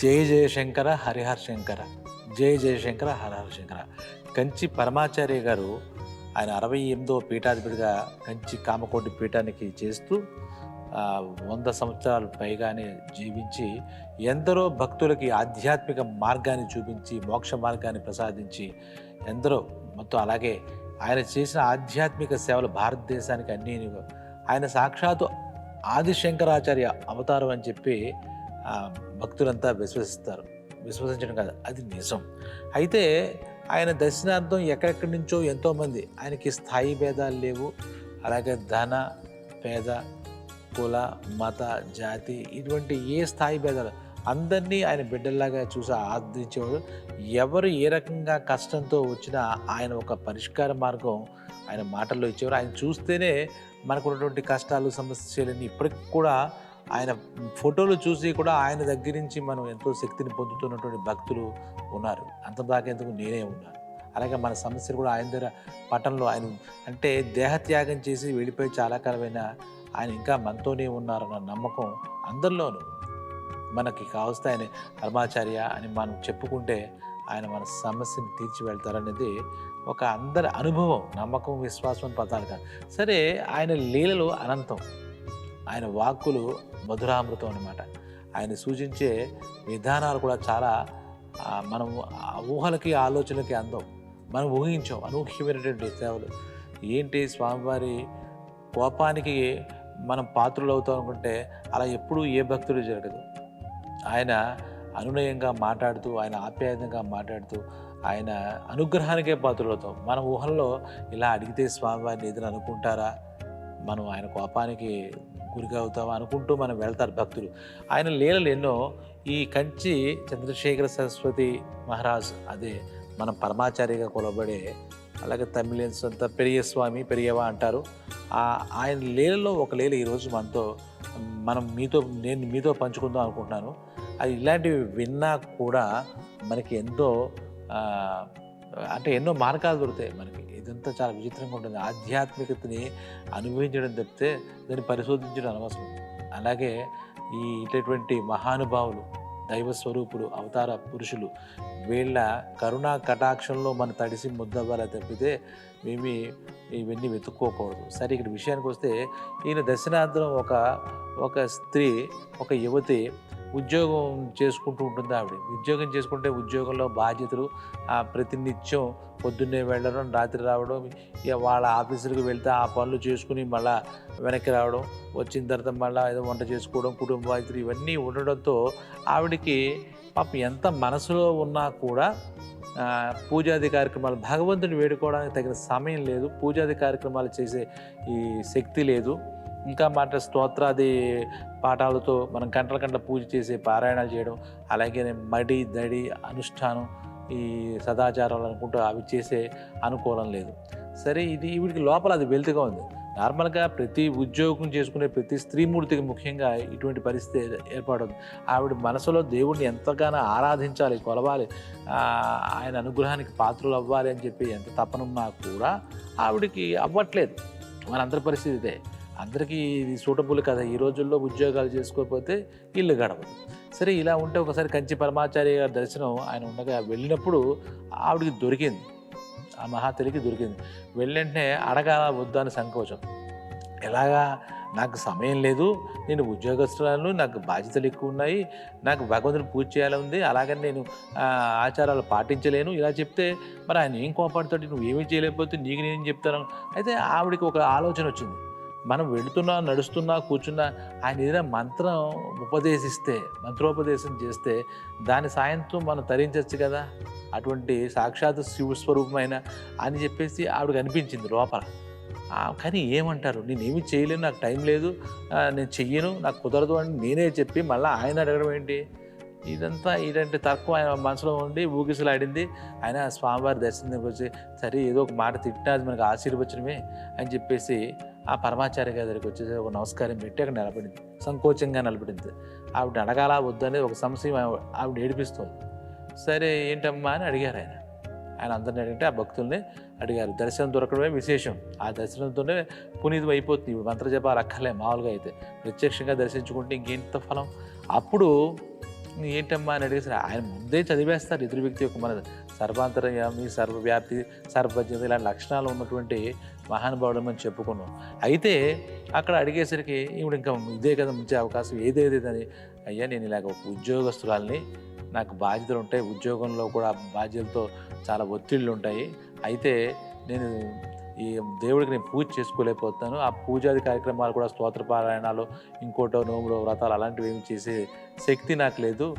జయ జయశంకర హరిహర శంకర. జయ జయశంకర హరిహర శంకర. కంచి పరమాచార్య గారు ఆయన అరవై ఎనిమిదో పీఠాధిపతిగా కంచి కామకోటి పీఠానికి చేస్తూ వంద సంవత్సరాలు పైగానే జీవించి ఎందరో భక్తులకి ఆధ్యాత్మిక మార్గాన్ని చూపించి మోక్ష మార్గాన్ని ప్రసాదించి ఎందరో మొత్తం అలాగే ఆయన చేసిన ఆధ్యాత్మిక సేవలు భారతదేశానికి అన్ని ఆయన సాక్షాత్తు ఆదిశంకరాచార్య అవతారం అని చెప్పి భక్తులంతా విశ్వసిస్తారు. విశ్వసించడం కాదు అది నిజం. అయితే ఆయన దర్శనార్థం ఎక్కడెక్కడి నుంచో ఎంతోమంది ఆయనకి స్థాయి భేదాలు లేవు. అలాగే ధన పేద కుల మత జాతి ఇటువంటి ఏ స్థాయి భేదాలు అందరినీ ఆయన బిడ్డల్లాగా చూసి ఆదరించేవాడు. ఎవరు ఏ రకంగా కష్టంతో వచ్చినా ఆయన ఒక పరిష్కార మార్గం ఆయన మాటల్లో ఇచ్చేవారు. ఆయన చూస్తేనే మనకు ఉన్నటువంటి కష్టాలు సమస్యలన్నీ ఇప్పటికి కూడా ఆయన ఫోటోలు చూసి కూడా ఆయన దగ్గర నుంచి మనం ఎంతో శక్తిని పొందుతున్నటువంటి భక్తులు ఉన్నారు. అంత దాకేందుకు నేనే ఉన్నాను అలాగే మన సమస్యలు కూడా ఆయన దగ్గర పట్టణంలో ఆయన అంటే దేహత్యాగం చేసి వెళ్ళిపోయి చాలా కాలమైన ఆయన ఇంకా మనతోనే ఉన్నారన్న నమ్మకం అందరిలోనూ మనకి కావస్తే ఆయన ధర్మాచార్య అని మనం చెప్పుకుంటే ఆయన మన సమస్యను తీర్చి వెళ్తారనేది ఒక అందరి అనుభవం నమ్మకం విశ్వాసం పదాలు కాదు సరే ఆయన లీలలు అనంతం. ఆయన వాక్కులు మధురామృతం అన్నమాట. ఆయన సూచించే విధానాలు కూడా చాలా మనం ఊహలకి ఆలోచనలకి అందం. మనం ఊహించాం అనూహ్యమైనటువంటి సేవలు. ఏంటి స్వామివారి కోపానికి మనం పాత్రలు అవుతాం అనుకుంటే అలా ఎప్పుడూ ఏ భక్తుడు జరగదు. ఆయన అనునయంగా మాట్లాడుతూ ఆయన ఆప్యాయంగా మాట్లాడుతూ ఆయన అనుగ్రహానికే పాత్రలు అవుతాం. మన ఊహల్లో ఇలా అడిగితే స్వామివారిని ఏదైనా అనుకుంటారా? మనం ఆయన కోపానికి గురిగా అనుకుంటూ మనం వెళ్తారు భక్తులు. ఆయన లీలలు ఎన్నో. ఈ కంచి చంద్రశేఖర సరస్వతి మహారాజ్ అదే మనం పరమాచార్యగా కొలబడే అలాగే తమిళన్స్ అంతా పెరియస్వామి పెరియవా అంటారు. ఆయన లీలలో ఒక లీల ఈరోజు మనతో మనం మీతో నేను మీతో పంచుకుందాం అనుకుంటున్నాను. అది ఇలాంటివి విన్నా కూడా మనకి ఎంతో అంటే ఎన్నో మార్గాలు దొరుకుతాయి మనకి. ఇదంతా చాలా విచిత్రంగా ఉంటుంది. ఆధ్యాత్మికతని అనుభవించడం తప్పితే దాన్ని పరిశోధించడం అనవసరం. అలాగే ఈ ఇటువంటి మహానుభావులు దైవ స్వరూపులు అవతార పురుషులు వీళ్ళ కరుణా కటాక్షంలో మన తడిసి ముద్దవ్వాలి తప్పితే మేము ఇవన్నీ వెతుక్కోకూడదు. సరే ఇక్కడ విషయానికి వస్తే ఈయన దర్శనార్థం ఒక ఒక స్త్రీ ఒక యువతి ఉద్యోగం చేసుకుంటూ ఉంటుంది ఆవిడ. ఉద్యోగం చేసుకుంటే ఉద్యోగంలో బాధ్యతలు ఆ ప్రతినిత్యం పొద్దున్నే వెళ్ళడం రాత్రి రావడం ఇక వాళ్ళ ఆఫీసులకు వెళ్తే ఆ పనులు చేసుకుని మళ్ళా వెనక్కి రావడం వచ్చిన తర్వాత మళ్ళీ ఏదో వంట చేసుకోవడం కుటుంబ బాధ్యతలు ఇవన్నీ ఉండడంతో ఆవిడకి పాప ఎంత మనసులో ఉన్నా కూడా పూజాది కార్యక్రమాలు భగవంతుని వేడుకోవడానికి తగిన సమయం లేదు. పూజాది కార్యక్రమాలు చేసే ఈ శక్తి లేదు. ఇంకా మాట స్తోత్రాది పాఠాలతో మనం గంటల గంటల పూజ చేసే పారాయణాలు చేయడం అలాగే మడి దడి అనుష్ఠానం ఈ సదాచారాలు అనుకుంటూ అవి చేసే అనుకూలం లేదు. సరే ఇది వీడికి లోపల అది వెళ్తుగా ఉంది. నార్మల్గా ప్రతి ఉద్యోగం చేసుకునే ప్రతి స్త్రీమూర్తికి ముఖ్యంగా ఇటువంటి పరిస్థితి ఏర్పడదు. ఆవిడ మనసులో దేవుణ్ణి ఎంతగానో ఆరాధించాలి కొలవాలి ఆయన అనుగ్రహానికి పాత్రలు అవ్వాలి అని చెప్పి ఎంత తపనున్నా కూడా ఆవిడకి అవ్వట్లేదు. మనందరి పరిస్థితి ఇదే. అందరికీ ఇది సూటబుల్ కదా. ఈ రోజుల్లో ఉద్యోగాలు చేసుకోకపోతే ఇల్లు గడవదు. సరే ఇలా ఉంటే ఒకసారి కంచి పరమాచార్య గారి దర్శనం ఆయన ఉండగా వెళ్ళినప్పుడు ఆవిడకి దొరికింది. ఆ మహాతలికి దొరికింది. వెళ్ళంటే అడగాల వద్దా అని సంకోచం. ఎలాగా? నాకు సమయం లేదు. నేను ఉద్యోగస్తులను నాకు బాధ్యతలు ఎక్కువ ఉన్నాయి. నాకు భగవంతుని పూజ చేయాలని ఉంది అలాగని నేను ఆచారాలు పాటించలేను. ఇలా చెప్తే మరి ఆయన ఏం కోపాడుతాడు? నువ్వు ఏమీ చేయలేకపోతే నీకు నేను చెప్తాను? అయితే ఆవిడకి ఒక ఆలోచన వచ్చింది. మనం వెళుతున్నా నడుస్తున్నా కూర్చున్నా ఆయన ఏదైనా మంత్రం ఉపదేశిస్తే మంత్రోపదేశం చేస్తే దాని సాయంతో మనం తరించవచ్చు కదా. అటువంటి సాక్షాత్ శివ స్వరూపమైన అని చెప్పేసి ఆవిడకి అనిపించింది లోపల. కానీ ఏమంటారు? నేను ఏమి చేయలేను నాకు టైం లేదు నేను చెయ్యను నాకు కుదరదు అని నేనే చెప్పి మళ్ళీ ఆయన అడగడం ఏంటి? ఇదంతా ఇలాంటి తక్కువ ఆయన మనసులో ఉండి ఊగిసలాడింది. ఆయన స్వామివారి దర్శనం వచ్చి సరే ఏదో ఒక మాట తిట్టినా అది మనకు ఆశీర్వచనమే అని చెప్పేసి ఆ పరమాచార్య గారికి వచ్చేసి ఒక నమస్కారం పెట్టి అక్కడ నిలబడింది. సంకోచంగా నిలబడింది. ఆవిడ అడగాల వద్దనేది ఒక సంశయం ఆవిడ ఏడిపిస్తుంది. సరే ఏంటమ్మా అని అడిగారు ఆయన. ఆయన అందరిని అడిగితే ఆ భక్తుల్ని అడిగారు. దర్శనం దొరకడమే విశేషం. ఆ దర్శనంతోనే పునీతం అయిపోతుంది. ఇవి మంత్రజపాలు అక్కర్లే మామూలుగా అయితే. ప్రత్యక్షంగా దర్శించుకుంటే ఇంకెంత ఫలం? అప్పుడు ఏంటమ్మా అని అడిగేసరి ఆయన ముందే చదివేస్తారు ఎదురు వ్యక్తి యొక్క మన సర్వాంతర్యామి సర్వవ్యాప్తి సర్వజ్ఞత ఇలాంటి లక్షణాలు ఉన్నటువంటి మహానుభావుడు అని చెప్పుకున్నాం. అయితే అక్కడ అడిగేసరికి ఈవిడ ఇంకా ఇదే కదా మంచి అవకాశం ఏదేదేదని అయ్యా నేను ఇలాగ ఒక ఉద్యోగస్తురాల్ని నాకు బాధ్యతలు ఉంటాయి ఉద్యోగంలో కూడా బాధ్యతలతో చాలా ఒత్తిళ్ళు ఉంటాయి. అయితే నేను ఈ దేవుడికి నేను పూజ చేసుకోలేకపోతున్నాను ఆ పూజాది కార్యక్రమాలు కూడా స్తోత్ర పారాయణాలు ఇంకోటో నోములు వ్రతాలు అలాంటివి ఏమి చేసే శక్తి నాకు లేదు.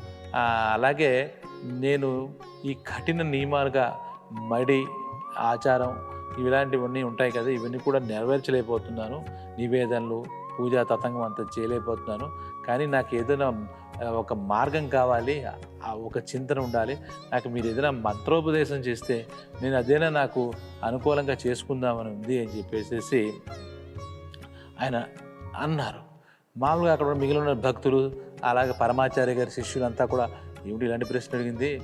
అలాగే నేను ఈ కఠిన నియమాలుగా మడి ఆచారం ఇలాంటివన్నీ ఉంటాయి కదా ఇవన్నీ కూడా నెరవేర్చలేకపోతున్నాను. నివేదనలు పూజా తతంగం అంత చేయలేకపోతున్నాను. కానీ నాకు ఏదైనా ఒక మార్గం కావాలి ఆ ఒక చింతన ఉండాలి. నాకు మీరు ఏదైనా మంత్రోపదేశం చేస్తే నేను అదేనా నాకు అనుకూలంగా చేసుకుందామని ఉంది అని చెప్పేసి ఆయన అన్నారు. మామూలుగా అక్కడ మిగిలిన భక్తులు అలాగే పరమాచార్య గారి శిష్యులంతా కూడా ఏమిటి ఇలాంటి ప్రశ్న అడిగింది?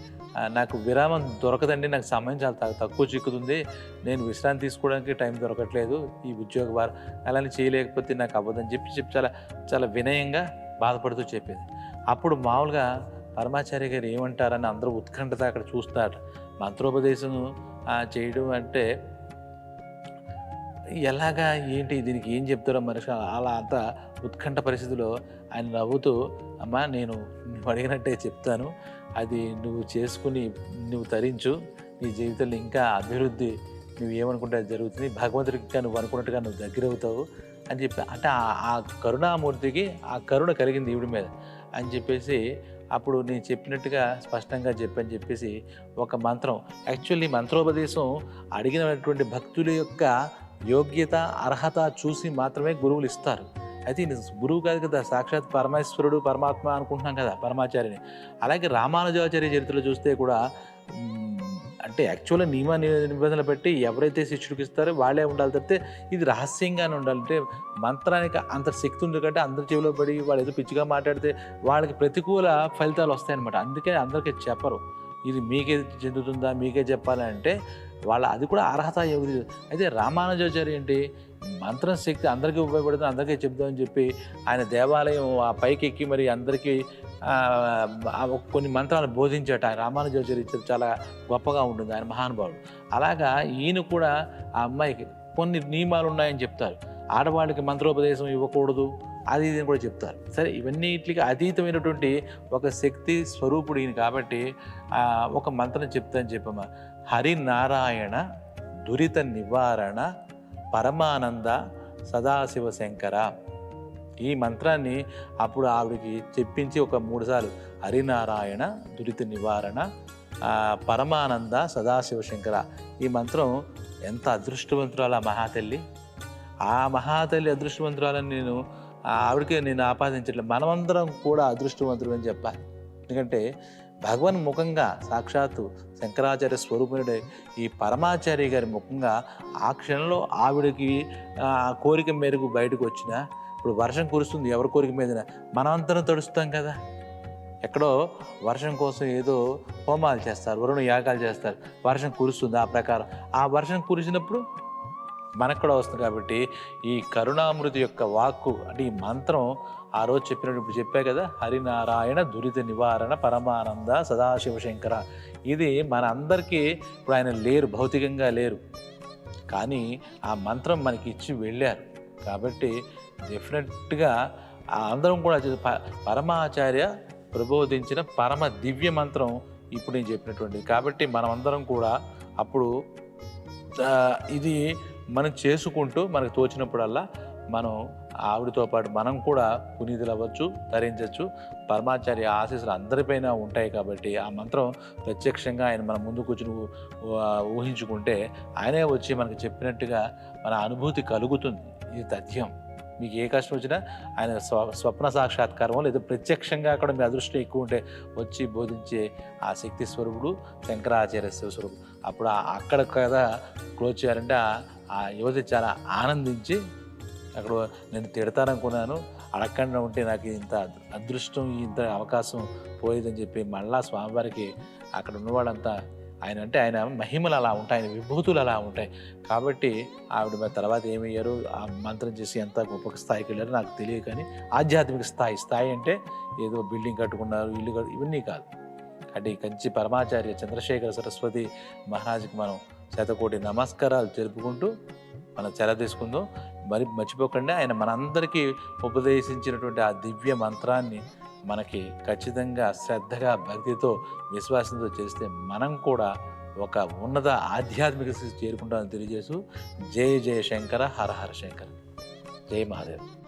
నాకు విరామం దొరకదండి నాకు సమయం చాలా తక్కువ- తక్కువ చిక్కుతుంది. నేను విశ్రాంతి తీసుకోవడానికి టైం దొరకట్లేదు ఈ ఉద్యోగ వారు అలానే చేయలేకపోతే నాకు అవ్వదని చెప్పి చెప్పి చాలా చాలా వినయంగా బాధపడుతూ చెప్పింది. అప్పుడు మామూలుగా పరమాచార్య గారు ఏమంటారని అందరూ ఉత్కంఠత అక్కడ చూస్తారు మంత్రోపదేశం చేయడం అంటే ఎలాగా ఏంటి దీనికి ఏం చెప్తారో మనిషి అలా అంత ఉత్కంఠ పరిస్థితిలో ఆయన నవ్వుతూ అమ్మా నేను నువ్వు అడిగినట్టే చెప్తాను. అది నువ్వు చేసుకుని నువ్వు తరించు. నీ జీవితంలో ఇంకా అభివృద్ధి నువ్వు ఏమనుకుంటే అది జరుగుతుంది. భగవంతుడికి నువ్వు అనుకున్నట్టుగా నువ్వు దగ్గర అవుతావు అని చెప్పి అంటే ఆ- ఆ కరుణామూర్తికి ఆ కరుణ కలిగింది ఈవిడి మీద. అని చెప్పేసి అప్పుడు నేను చెప్పినట్టుగా స్పష్టంగా చెప్పని చెప్పేసి ఒక మంత్రం యాక్చువల్లీ మంత్రోపదేశం అడిగినటువంటి భక్తుల యొక్క యోగ్యత అర్హత చూసి మాత్రమే గురువులు ఇస్తారు. అయితే గురువు కాదు కదా సాక్షాత్ పరమేశ్వరుడు పరమాత్మ అనుకుంటున్నాం కదా పరమాచార్యని. అలాగే రామానుజాచార్య చరిత్రలో చూస్తే కూడా అంటే యాక్చువల్గా నియమ నిబంధనలు పెట్టి ఎవరైతే శిష్యుడికి ఇస్తారో వాళ్ళే ఉండాలి తప్పితే ఇది రహస్యంగానే ఉండాలి. అంటే మంత్రానికి అంత శక్తి ఉంది కంటే అందరి చెవిలో పడి వాళ్ళు ఏదో పిచ్చిగా మాట్లాడితే వాళ్ళకి ప్రతికూల ఫలితాలు వస్తాయన్నమాట. అందుకే అందరికీ చెప్పరు. ఇది మీకే చెందుతుందా మీకే చెప్పాలంటే వాళ్ళ అది కూడా అర్హత యోగ్యత అయితే రామానుజాచార్య ఏంటి? మంత్రం శక్తి అందరికీ ఉపయోగపడుతుంది అందరికీ చెప్దామని చెప్పి ఆయన దేవాలయం ఆ పైకి ఎక్కి మరి అందరికీ కొన్ని మంత్రాలు బోధించట. ఆయన రామానుజాచార్య చాలా గొప్పగా ఉంటుంది ఆయన మహానుభావుడు. అలాగా ఈయన కూడా ఆ అమ్మాయికి కొన్ని నియమాలు ఉన్నాయని చెప్తారు. ఆడవాళ్ళకి మంత్రోపదేశం ఇవ్వకూడదు అది ఇది అని కూడా చెప్తారు. సరే ఇవన్నిటికి అతీతమైనటువంటి ఒక శక్తి స్వరూపుడు ఈయన కాబట్టి ఒక మంత్రం చెప్తాను చెప్పమ్మా. హరినారాయణ దురిత నివారణ పరమానంద సదాశివ శంకర ఈ మంత్రాన్ని అప్పుడు ఆవిడకి చెప్పించి ఒక మూడుసార్లు హరినారాయణ దురిత నివారణ పరమానంద సదాశివ శంకర ఈ మంత్రం ఎంత అదృష్టవంతురాలు ఆ మహాతల్లి ఆ మహాతల్లి అదృష్టవంతురాలని నేను ఆవిడకే నేను ఆపాదించట్లేదు మనమందరం కూడా అదృష్టవంతులు అని చెప్పాలి ఎందుకంటే భగవన్ ముఖంగా సాక్షాత్తు శంకరాచార్య స్వరూపుడే ఈ పరమాచార్య గారి ముఖంగా ఆ క్షణంలో ఆవిడకి ఆ కోరిక మేరకు బయటకు వచ్చిన ఇప్పుడు వర్షం కురుస్తుంది ఎవరి కోరిక మీద మనమంతరం తడుస్తాం కదా. ఎక్కడో వర్షం కోసం ఏదో హోమాలు చేస్తారు వరుణ యాగాలు చేస్తారు వర్షం కురుస్తుంది ఆ ప్రకారం. ఆ వర్షం కురిసినప్పుడు మనకు కూడా వస్తుంది కాబట్టి ఈ కరుణామృతి యొక్క వాక్కు అంటే ఈ మంత్రం ఆ రోజు చెప్పినట్టు ఇప్పుడు చెప్పా కదా హరినారాయణ దురిత నివారణ పరమానంద సదాశివ శంకర ఇది మన అందరికీ ఇప్పుడు ఆయన లేరు భౌతికంగా లేరు. కానీ ఆ మంత్రం మనకి ఇచ్చి వెళ్ళారు. కాబట్టి డెఫినెట్గా ఆ అందరం కూడా ప- పరమాచార్య ప్రబోధించిన పరమ దివ్య మంత్రం ఇప్పుడు నేను చెప్పినటువంటిది. కాబట్టి మనమందరం కూడా అప్పుడు ఇది మనం చేసుకుంటూ మనకు తోచినప్పుడల్లా మనం ఆవిడతో పాటు మనం కూడా పునీతులు అవ్వచ్చు ధరించవచ్చు పరమాచార్య ఆశీస్సులు అందరిపైన ఉంటాయి కాబట్టి ఆ మంత్రం ప్రత్యక్షంగా ఆయన మన ముందు కూర్చుని ఊహించుకుంటే ఆయనే వచ్చి మనకు చెప్పినట్టుగా మన అనుభూతి కలుగుతుంది. ఇది తథ్యం. మీకు ఏ కష్టం వచ్చినా ఆయన స్వ స్వప్న సాక్షాత్కారం లేదా ప్రత్యక్షంగా అక్కడ మీ అదృష్టం ఎక్కువ ఉంటే వచ్చి బోధించే ఆ శక్తి స్వరూపుడు శంకరాచార్య శివస్వరూపుడు అప్పుడు అక్కడ కదా క్లోజ్ చేయాలంటే ఆ యువతి చాలా ఆనందించి అక్కడ నేను తిడతాననుకున్నాను. అడగకుండా ఉంటే నాకు ఇంత అదృష్టం ఇంత అవకాశం పోయేదని చెప్పి మళ్ళా స్వామివారికి అక్కడ ఉన్నవాడంతా ఆయన అంటే ఆయన మహిమలు అలా ఉంటాయి ఆయన విభూతులు అలా ఉంటాయి. కాబట్టి ఆవిడ తర్వాత ఏమయ్యారు? ఆ మంత్రం చేసి ఎంత గొప్ప స్థాయికి వెళ్ళారో నాకు తెలియదు కానీ ఆధ్యాత్మిక స్థాయి స్థాయి అంటే ఏదో బిల్డింగ్ కట్టుకున్నారు ఇల్లు కట్టు ఇవన్నీ కాదు. అంటే కంచి పరమాచార్య చంద్రశేఖర సరస్వతి మహారాజుకి మనం శతకోటి నమస్కారాలు తెలుపుకుంటూ మనం చెర తీసుకుందాం. మరి మర్చిపోకండి. ఆయన మనందరికీ ఉపదేశించినటువంటి ఆ దివ్య మంత్రాన్ని మనకి ఖచ్చితంగా శ్రద్ధగా భక్తితో విశ్వాసంతో చేస్తే మనం కూడా ఒక ఉన్నత ఆధ్యాత్మిక స్థితి చేరుకుంటామని తెలియజేస్తూ జయ జయ శంకర హర హర శంకర. జయ మహాదేవ్.